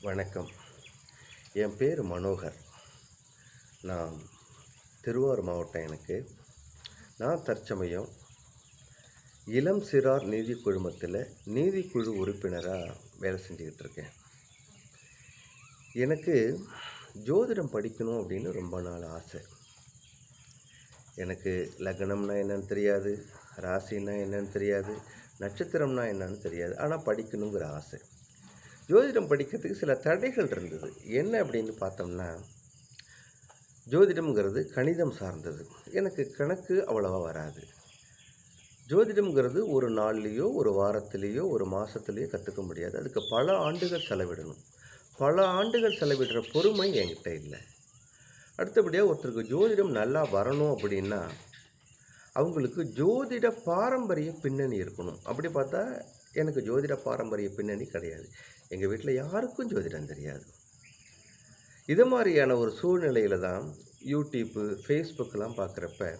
வணக்கம். என் பேர் மனோகர். நான் திருவாரூர் மாவட்டம் எனக்கு. நான் தற்சமயம் இளம் சிறார் நீதி குழுமத்தில் நீதிக்குழு உறுப்பினராக வேலை செஞ்சுக்கிட்டு இருக்கேன். எனக்கு ஜோதிடம் படிக்கணும் அப்படின்னு ரொம்ப நாள் ஆசை. எனக்கு லக்னம்னா என்னன்னு தெரியாது ராசின்னா என்னன்னு தெரியாது நட்சத்திரம்னா என்னன்னு தெரியாது. ஆனால் படிக்கணுங்கிற ஆசை. ஜோதிடம் படிக்கிறதுக்கு சில தடைகள் இருந்தது. என்ன அப்படின்னு பார்த்தோம்னா ஜோதிடம்ங்கிறது கணிதம் சார்ந்தது. எனக்கு கணக்கு அவ்வளவா வராது. ஜோதிடம்ங்கிறது ஒரு நாள்லேயோ ஒரு வாரத்திலேயோ ஒரு மாதத்துலேயோ கற்றுக்க முடியாது. அதுக்கு பல ஆண்டுகள் செலவிடணும். பல ஆண்டுகள் செலவிடுற பொறுமை என்கிட்ட இல்லை. அடுத்தபடியாக ஒருத்தருக்கு ஜோதிடம் நல்லா வரணும் அப்படின்னா அவங்களுக்கு ஜோதிட பாரம்பரிய பின்னணி இருக்கணும். அப்படி பார்த்தா எனக்கு ஜோதிட பாரம்பரிய பின்னணி கிடையாது. எங்கள் வீட்டில் யாருக்கும் ஜோதிடம் தெரியாது. இது மாதிரியான ஒரு சூழ்நிலையில் தான் யூடியூப்பு ஃபேஸ்புக்கெலாம் பார்க்குறப்ப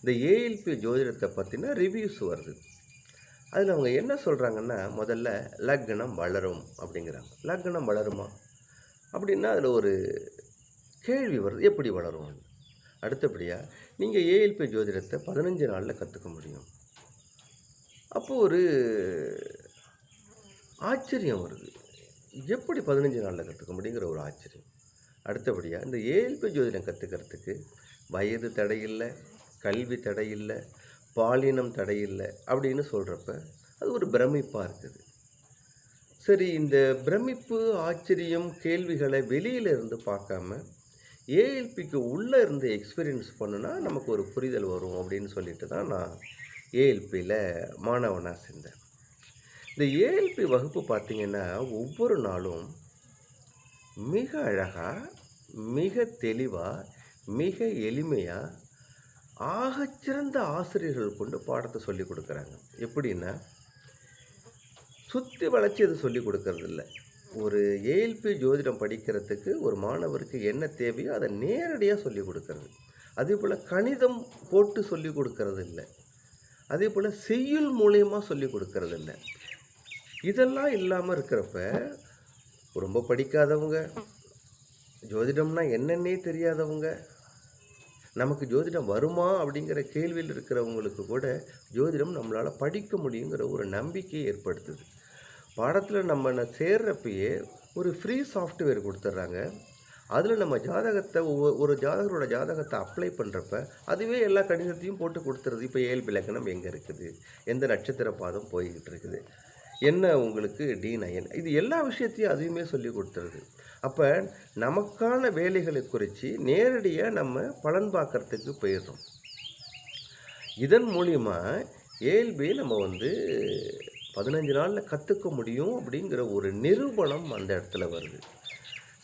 இந்த ஏஎல்பி ஜோதிடத்தை பற்றின ரிவ்யூஸ் வருது. அதில் அவங்க என்ன சொல்கிறாங்கன்னா முதல்ல லக்னம் வளரும் அப்படிங்கிறாங்க. லக்னம் வளருமா? அப்படின்னா அதில் ஒரு கேள்வி வருது எப்படி வளரும் அடுத்தபடியாக நீங்கள் ஏஎல்பி ஜோதிடத்தை பதினஞ்சு நாளில் கற்றுக்க முடியும். அப்போது ஒரு ஆச்சரியம் வருது. எப்படி பதினஞ்சு நாளில் கற்றுக்க முடியுங்கிற ஒரு ஆச்சரியம். அடுத்தபடியாக இந்த ஏஎல்பி ஜோதிடம் கற்றுக்கிறதுக்கு வயது தடையில்லை கல்வி தடையில்லை பாலினம் தடையில்லை அப்படின்னு சொல்கிறப்ப அது ஒரு பிரமிப்பாக இருக்குது. சரி இந்த பிரமிப்பு ஆச்சரியம் கேள்விகளை வெளியில் இருந்து பார்க்காம ஏஎல்பிக்கு உள்ளே இருந்து எக்ஸ்பீரியன்ஸ் பண்ணுனா நமக்கு ஒரு புரிதல் வரும் அப்படின்னு சொல்லிட்டு தான் நான் ஏஎல்பியில் மாணவனாக சேர்ந்தேன். இந்த ஏஎல்பி வகுப்பு பார்த்தீங்கன்னா ஒவ்வொரு நாளும் மிக அழகாக மிக தெளிவாக மிக எளிமையாக ஆகச்சிறந்த ஆசிரியர்கள் கொண்டு பாடத்தை சொல்லி கொடுக்குறாங்க. எப்படின்னா சுற்றி வளைச்சி அது சொல்லி கொடுக்கறதில்ல. ஒரு ஏஎல்பி ஜோதிடம் படிக்கிறதுக்கு ஒரு மாணவருக்கு என்ன தேவையோ அதை நேரடியாக சொல்லி கொடுக்கறது. அதே போல் கணிதம் போட்டு சொல்லி கொடுக்கறது இல்லை அதே போல் செய்யுள் மூலயமா சொல்லி கொடுக்கறது இல்லை இதெல்லாம் இல்லாமல் இருக்கிறப்ப ரொம்ப படிக்காதவங்க ஜோதிடம்னா என்னன்னே தெரியாதவங்க நமக்கு ஜோதிடம் வருமா அப்படிங்கிற கேள்வியில் இருக்கிறவங்களுக்கு கூட ஜோதிடம் நம்மளால் படிக்க முடியுங்கிற ஒரு நம்பிக்கையை ஏற்படுத்துது. பாடத்தில் நம்ம சேர்றப்பயே ஒரு ஃப்ரீ சாஃப்ட்வேர் கொடுத்துட்றாங்க அதில் நம்ம ஜாதகத்தை ஒரு ஜாதகரோட ஜாதகத்தை அப்ளை பண்ணுறப்ப அதுவே எல்லா கணிதத்தையும் போட்டு கொடுத்துருது. இப்போ ஏழ்பி இலக்கணம் எங்கே இருக்குது? எந்த நட்சத்திர பாதம் போய்கிட்டு இருக்குது? என்ன உங்களுக்கு டி நயன் இது எல்லா விஷயத்தையும் அதுவுமே சொல்லி கொடுத்துருது அப்போ நமக்கான வேலைகளை குறித்து நேரடியாக நம்ம பலன் பார்க்கறதுக்கு போயிடுறோம். இதன் மூலிமா ஏஎல்பி நம்ம வந்து பதினஞ்சு நாளில் கற்றுக்க முடியும் அப்படிங்கிற ஒரு நிரூபணம் அந்த இடத்துல வருது.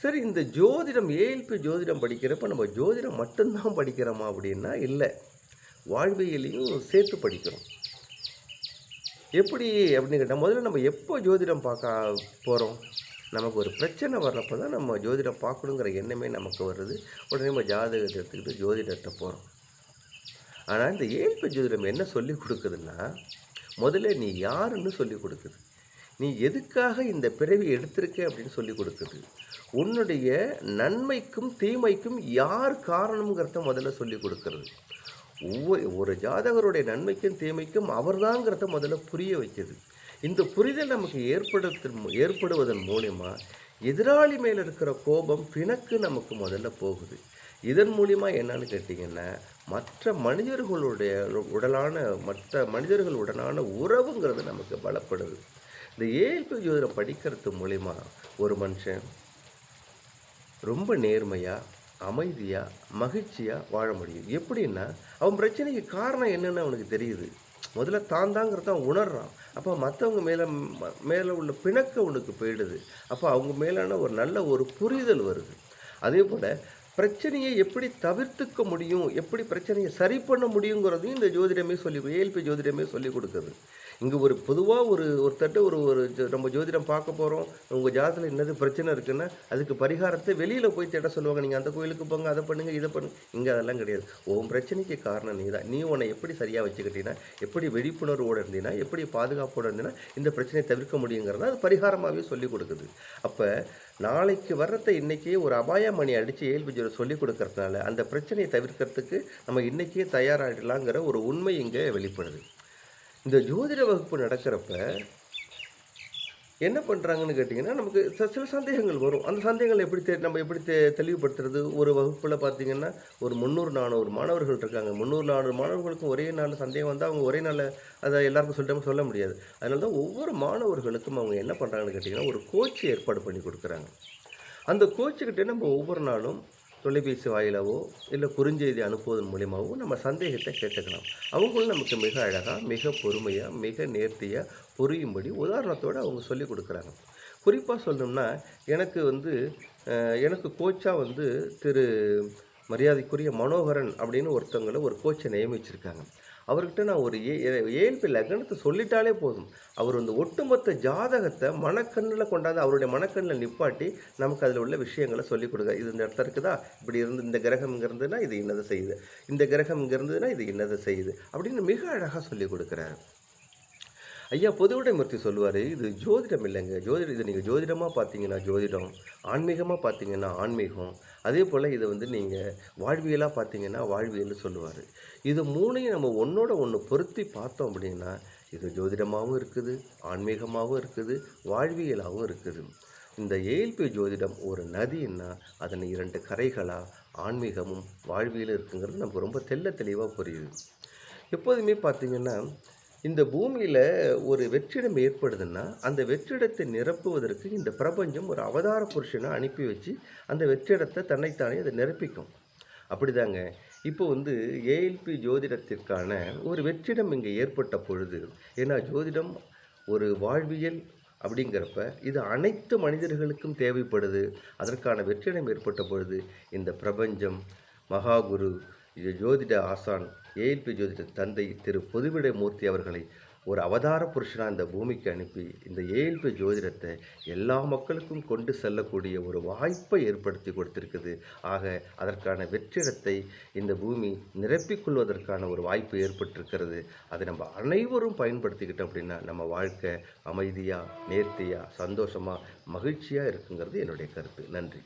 சரி இந்த ஜோதிடம் ஏஎல்பி ஜோதிடம் படிக்கிறப்ப நம்ம ஜோதிடம் மட்டும்தான் படிக்கிறோமா அப்படின்னா இல்லை. வாழ்வியலையும் சேர்த்து படிக்கிறோம். எப்படி அப்படின்னு கேட்டால் முதல்ல நம்ம எப்போ ஜோதிடம் பார்க்க போகிறோம் நமக்கு ஒரு பிரச்சனை வர்றப்போ தான் நம்ம ஜோதிடம் பார்க்கணுங்கிற எண்ணமே நமக்கு வருது உடனே நம்ம ஜாதகத்தை எடுத்துக்கிட்டு ஜோதிடத்தை போகிறோம் ஆனால் இந்த ஏழ்ப ஜோதிடம் என்ன சொல்லி கொடுக்குதுன்னா முதல்ல நீ யாருன்னு சொல்லி கொடுக்குது. நீ எதுக்காக இந்த பிறவி எடுத்திருக்க அப்படின்னு சொல்லி கொடுக்குது. உன்னுடைய நன்மைக்கும் தீமைக்கும் யார் காரணங்கிறத முதல்ல சொல்லி கொடுக்கறது. ஒவ்வொரு ஒரு ஜாதகருடைய நன்மைக்கும் தீமைக்கும் அவர்தாங்கிறத முதல்ல புரிய வைக்குது இந்த புரிதல் நமக்கு ஏற்படுத்த ஏற்படுவதன் மூலிமா எதிராளி மேலே இருக்கிற கோபம் பிணக்கு நமக்கு முதல்ல போகுது. இதன் மூலிமா என்னன்னு கேட்டிங்கன்னா மற்ற மனிதர்களுடைய உடலான மற்ற மனிதர்கள் உடனான உறவுங்கிறது நமக்கு பலப்படுது. இந்த ஏழ்பு ஜோதிடம் படிக்கிறது மூலிமா ஒரு மனுஷன் ரொம்ப நேர்மையாக அமைதியாக மகிழ்ச்சியாக வாழ முடியும். எப்படின்னா அவன் பிரச்சனைக்கு காரணம் என்னென்னு அவனுக்கு தெரியுது. முதல்ல தான் தாங்கிறத அவன் உணர்றான். அப்போ மற்றவங்க மேலே மேலே உள்ள பிணக்க அவனுக்கு போயிடுது. அப்போ அவங்க மேலான ஒரு நல்ல ஒரு புரிதல் வருது. அதே போல் பிரச்சனையை எப்படி தவிர்த்துக்க முடியும் எப்படி பிரச்சனையை சரி பண்ண முடியுங்கிறதையும் இந்த ஜோதிடமே சொல்லி ஏஎல்பி ஜோதிடமே சொல்லி கொடுக்குது. இங்கே ஒரு பொதுவாக ஒரு ஒருத்தட்ட ஒரு ஒரு ஜோ- நம்ம ஜோதிடம் பார்க்க போகிறோம் உங்கள் ஜாதத்தில் என்னது பிரச்சனை இருக்குன்னா அதுக்கு பரிகாரத்தை வெளியில் போய் தேட சொல்லுவாங்க. நீங்கள் அந்த கோயிலுக்கு போங்க அதை பண்ணுங்க இதை பண்ணுங்க. இங்கே அதெல்லாம் கிடையாது. உன் பிரச்சனைக்கு காரணம் நீ தான். நீ உன்னை எப்படி சரியாக வச்சுக்கிட்டீங்கன்னா எப்படி விழிப்புணர்வோடு இருந்தீங்கன்னா எப்படி பாதுகாப்போடு இருந்தீங்கன்னா இந்த பிரச்சனையை தவிர்க்க முடியுங்கிறத அது பரிகாரமாகவே சொல்லிக் கொடுக்குது. அப்போ நாளைக்கு வர்றதை இன்றைக்கே ஒரு அபாய மணி அடித்து ஏழ்பி ஜோதிடம் சொல்லிக் கொடுக்கறதுனால அந்த பிரச்சனையை தவிர்க்கிறதுக்கு நம்ம இன்றைக்கே தயாராகிடலாங்கிற ஒரு உண்மை இங்கே வெளிப்படுது. இந்த ஜோதிட வகுப்பு நடக்கிறப்ப என்ன பண்ணுறாங்கன்னு கேட்டிங்கன்னா நமக்கு ச- சில சந்தேகங்கள் வரும். அந்த சந்தேகங்கள் எப்படி தெ நம்ம எப்படி தெ தெளிவுபடுத்துறது? ஒரு வகுப்பில் பார்த்தீங்கன்னா ஒரு முந்நூறு நானூறு மாணவர்கள் இருக்காங்க. முந்நூறு நானூறு மாணவர்களுக்கும் ஒரே நாள் சந்தேகம் வந்தால் அவங்க ஒரே நாளில் அதை எல்லாருக்கும் சொல்லிட்டாம சொல்ல முடியாது. அதனால தான் ஒவ்வொரு மாணவர்களுக்கும் அவங்க என்ன பண்ணுறாங்கன்னு கேட்டிங்கன்னா ஒரு கோச் ஏற்பாடு பண்ணி கொடுக்குறாங்க. அந்த கோச்சுக்கிட்டே நம்ம ஒவ்வொரு நாளும் தொலைபேசி வாயிலாவோ இல்லை குறுஞ்செய்தி அனுப்புவதன் மூலியமாகவோ நம்ம சந்தேகத்தை கேட்டுக்கலாம். அவங்களும் நமக்கு மிக அழகாக மிக பொறுமையாக மிக நேர்த்தியாக புரியும்படி உதாரணத்தோடு அவங்க சொல்லிக் கொடுக்குறாங்க. குறிப்பாக சொல்லணும்னா எனக்கு வந்து எனக்கு கோச்சாக வந்து திரு மரியாதைக்குரிய மனோகரன் அப்படின்னு ஒருத்தவங்களை ஒரு கோச்சை நியமிச்சிருக்காங்க. அவர்கிட்ட நான் ஒரு ஏ ஏஎல்பி லக்னத்தை சொல்லிட்டாலே போதும். அவர் வந்து ஒட்டுமொத்த ஜாதகத்தை மனக்கண்ணில் கொண்டாந்து அவருடைய மனக்கண்ணில் நிப்பாட்டி நமக்கு அதில் உள்ள விஷயங்களை சொல்லிக் கொடுக்க இது இந்த இடத்துல இருக்குதா? இப்படி இருந்து இந்த கிரகம் இங்கே இருந்ததுன்னா இது இன்னதை செய்யுது. இந்த கிரகம் இங்கே இருந்ததுன்னா இது இன்னதை செய்யுது. அப்படின்னு மிக அழகாக சொல்லிக் கொடுக்குறாரு. ஐயா பொதுவுடைமூர்த்தி சொல்லுவார் இது ஜோதிடம் இல்லைங்க. ஜோதிடம் இது நீங்கள் ஜோதிடமாக பார்த்தீங்கன்னா ஜோதிடம் ஆன்மீகமாக பார்த்தீங்கன்னா ஆன்மீகம். அதே போல் இதை வந்து நீங்கள் வாழ்வியலாக பார்த்தீங்கன்னா வாழ்வியல்னு சொல்லுவார். இது மூணையும் நம்ம ஒன்றோட ஒன்று பொருத்தி பார்த்தோம் அப்படின்னா இது ஜோதிடமாகவும் இருக்குது ஆன்மீகமாகவும் இருக்குது வாழ்வியலாகவும் இருக்குது. இந்த ஏஎல்பி ஜோதிடம் ஒரு நதின்னா அதன் இரண்டு கரைகளாக ஆன்மீகமும் வாழ்வியலும் இருக்குங்கிறது நமக்கு ரொம்ப தெள்ள தெளிவாக புரியுது. எப்போதுமே பார்த்தீங்கன்னா இந்த பூமியில் ஒரு வெற்றிடம் ஏற்படுதுன்னா அந்த வெற்றிடத்தை நிரப்புவதற்கு இந்த பிரபஞ்சம் ஒரு அவதார புருஷனை அனுப்பி வச்சு அந்த வெற்றிடத்தை தன்னைத்தானே அதை நிரப்பிக்கும். அப்படிதாங்க. இப்போ வந்து ஏஎல்பி ஜோதிடத்திற்கான ஒரு வெற்றிடம் இங்கே ஏற்பட்ட பொழுது ஏன்னா ஜோதிடம் ஒரு வாழ்வியல் அப்படிங்கிறப்ப இது அனைத்து மனிதர்களுக்கும் தேவைப்படுது. அதற்கான வெற்றிடம் ஏற்பட்ட பொழுது இந்த பிரபஞ்சம் மகாகுரு இது ஜோதிட ஆசான் ஏஎல்பி ஜோதிட தந்தை திரு பொதுவிடை மூர்த்தி அவர்களை ஒரு அவதார புருஷனாக இந்த பூமிக்கு அனுப்பி இந்த ஏஎல்பி ஜோதிடத்தை எல்லா மக்களுக்கும் கொண்டு செல்லக்கூடிய ஒரு வாய்ப்பை ஏற்படுத்தி கொடுத்திருக்குது. ஆக அதற்கான வெற்றிடத்தை இந்த பூமி நிரப்பிக்கொள்வதற்கான ஒரு வாய்ப்பு ஏற்பட்டிருக்கிறது. அதை நம்ம அனைவரும் பயன்படுத்திக்கிட்டோம் அப்படின்னா நம்ம வாழ்க்கை அமைதியாக நேர்த்தியாக சந்தோஷமாக மகிழ்ச்சியாக இருக்குங்கிறது என்னுடைய கருத்து. நன்றி.